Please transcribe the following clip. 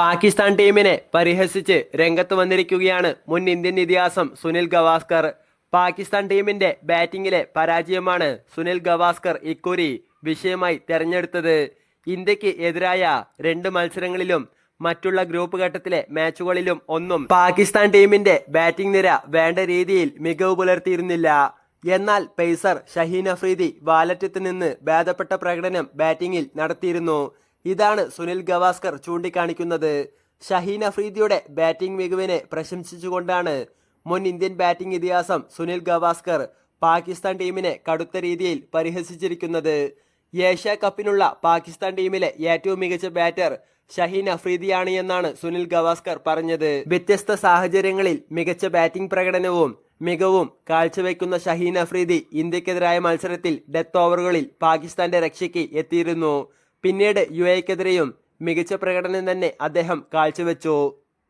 പാകിസ്ഥാൻ ടീമിനെ പരിഹസിച്ച് രംഗത്ത് വന്നിരിക്കുകയാണ് മുൻ ഇന്ത്യൻ ഇതിഹാസം സുനിൽ ഗവാസ്കർ. പാകിസ്ഥാൻ ടീമിന്റെ ബാറ്റിംഗിലെ പരാജയമാണ് സുനിൽ ഗവാസ്കർ ഇക്കുറി വിഷയമായി തെരഞ്ഞെടുത്തത്. ഇന്ത്യയ്ക്ക് എതിരായ രണ്ട് മത്സരങ്ങളിലും മറ്റുള്ള ഗ്രൂപ്പ് ഘട്ടത്തിലെ മാച്ചുകളിലും ഒന്നും പാകിസ്ഥാൻ ടീമിന്റെ ബാറ്റിംഗ് നിര വേണ്ട രീതിയിൽ മികവ് പുലർത്തിയിരുന്നില്ല. എന്നാൽ പേസർ ഷഹീൻ അഫ്രീദി വാലറ്റത്ത് നിന്ന് ഭേദപ്പെട്ട പ്രകടനം ബാറ്റിംഗിൽ നടത്തിയിരുന്നു. ഇതാണ് സുനിൽ ഗവാസ്കർ ചൂണ്ടിക്കാണിക്കുന്നത്. ഷഹീൻ അഫ്രീദിയുടെ ബാറ്റിംഗ് മികവിനെ പ്രശംസിച്ചുകൊണ്ടാണ് മുൻ ഇന്ത്യൻ ബാറ്റിംഗ് ഇതിഹാസം സുനിൽ ഗവാസ്കർ പാകിസ്ഥാൻ ടീമിനെ കടുത്ത രീതിയിൽ പരിഹസിച്ചിരിക്കുന്നത്. ഏഷ്യ കപ്പിനുള്ള പാകിസ്ഥാൻ ടീമിലെ ഏറ്റവും മികച്ച ബാറ്റർ ഷഹീൻ അഫ്രീദിയാണ് എന്നാണ് സുനിൽ ഗവാസ്കർ പറഞ്ഞത്. വ്യത്യസ്ത സാഹചര്യങ്ങളിൽ മികച്ച ബാറ്റിംഗ് പ്രകടനവും മികവും കാഴ്ചവെക്കുന്ന ഷഹീൻ അഫ്രീദി ഇന്ത്യക്കെതിരായ മത്സരത്തിൽ ഡെത്ത് ഓവറുകളിൽ പാകിസ്ഥാന്റെ രക്ഷയ്ക്ക് എത്തിയിരുന്നു. പിന്നീട് യു എക്കെതിരെയും മികച്ച പ്രകടനം തന്നെ അദ്ദേഹം കാഴ്ചവെച്ചു.